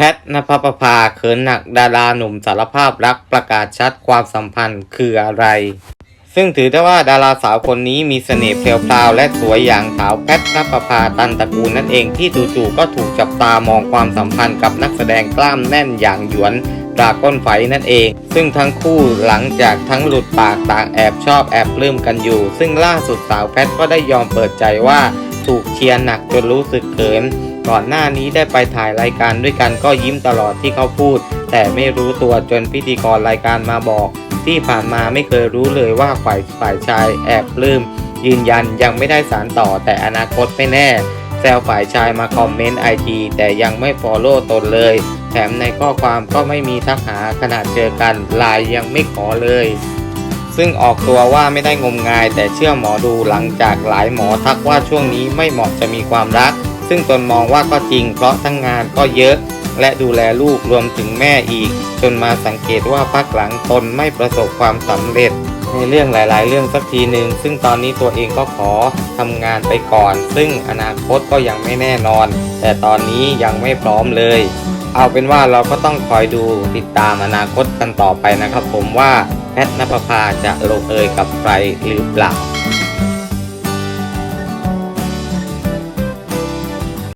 พทนภปภาเขินหนักดาราหนุ่มสารภาพรักประกาศชัดความสัมพันธ์คืออะไร ซึ่งถือได้ว่าดาราสาวคนนี้มีเสน่ห์เพลวพราวและสวยอย่างสาวแพทนภพาตันตระกูลนั่นเองที่จู่ๆก็ถูกจับตามองความสัมพันธ์กับนักแสดงกล้ามแน่นอย่างหยวนดราก้อนไฟนั่นเอง ซึ่งทั้งคู่หลังจากทั้งหลุดปากต่างแอบชอบแอบลื้มกันอยู่ ซึ่งล่าสุดสาวแพทก็ได้ยอมเปิดใจว่าถูกเชียร์หนักจนรู้สึกเขิน ก่อนหน้านี้ได้ไปถ่ายรายการด้วยกันก็ยิ้มตลอดที่เขาพูด แต่ไม่รู้ตัวจนพิธีกรรายการมาบอก ที่ผ่านมาไม่เคยรู้เลยว่าฝ่ายฝ่ายชายแอบลืม ยืนยันยังไม่ได้สารต่อแต่อนาคตไม่แน่แซวฝ่ายชายมาคอมเมนต์ไอจีแต่ยังไม่ฟอลโล่ตนเลย แถมในข้อความก็ไม่มีทักหาขนาดเจอกันไลน์ยังไม่ขอเลย ซึ่งออกตัวว่าไม่ได้งมงายแต่เชื่อหมอดูหลังจากหลายหมอทักว่าช่วงนี้ไม่เหมาะจะมีความรัก ซึ่งตนมองว่าก็จริง เพราะทั้งงานก็เยอะ และดูแลลูกรวมถึงแม่อีก จนมาสังเกตว่าพักหลังตนไม่ประสบความสำเร็จ ในเรื่องหลาย ๆ เรื่องสักทีหนึ่งซึ่งตอนนี้ตัวเองก็ขอทำงานไปก่อน ซึ่งอนาคตก็ยังไม่แน่นอน แต่ตอนนี้ยังไม่พร้อมเลย เอาเป็นว่าเราก็ต้องคอยดูติดตามอนาคตกันต่อไปนะครับ ผมว่าแพทนภพาจะลงเอยกับใครหรือเปล่า